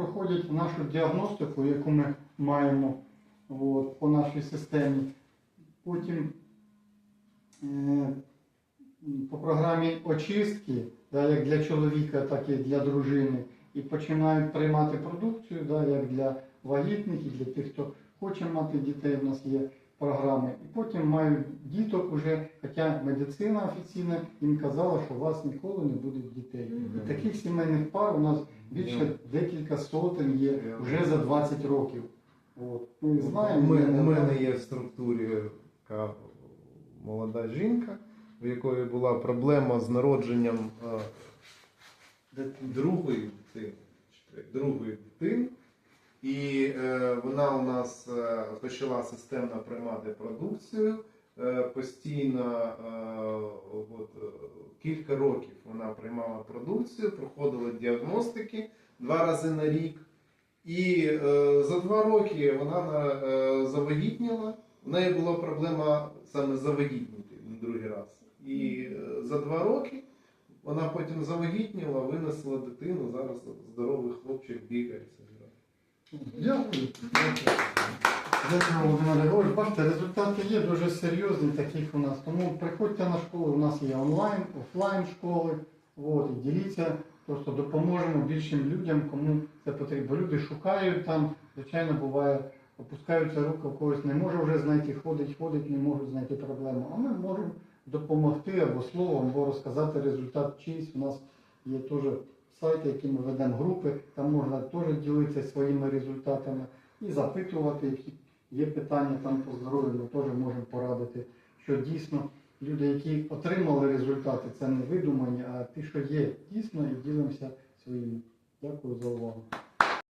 проходять нашу діагностику, яку ми маємо от, по нашій системі. Потім е, по програмі очистки, да, як для чоловіка, так і для дружини, і починають приймати продукцію, да, як для вагітних і для тих, хто хоче мати дітей. У нас є програми. І потім мають діток уже, хоча медицина офіційна їм казала, що у вас ніколи не буде дітей. І таких сімейних пар у нас більше декілька сотень є вже за 20 років. От. Ми У знаємо, мене, у мене є в структурі така молода жінка, в якої була проблема з народженням е, другої дитини. Другої дитини. І е, вона у нас е, почала системно приймати продукцію. Е, постійно е, от, кілька років вона приймала продукцію, проходила діагностики два рази на рік. І е, за два роки вона е, завагітніла. У неї була проблема саме завагітніти на другий раз. І е, за два роки вона потім завагітніла, винесла дитину. Зараз здоровий хлопчик бігає. Дякую. Дякую, Володимир Григорович. Бачите, результати є дуже серйозні таких у нас. Тому приходьте на школу, у нас є онлайн, офлайн школи. От, і діліться, просто допоможемо більшим людям, кому це потрібно. Люди шукають там, звичайно, буває, опускаються руки, у когось не може вже знайти, ходить, ходить, не можуть знайти проблему. А ми можемо допомогти або словом, або розказати результат чийсь. У нас є теж сайти, які ми ведемо групи, там можна теж ділитися своїми результатами і запитувати, є питання там по здоров'ю, ми теж можемо порадити, що дійсно люди, які отримали результати, це не видумані, а ті, що є дійсно, і ділимося своїми. Дякую за увагу.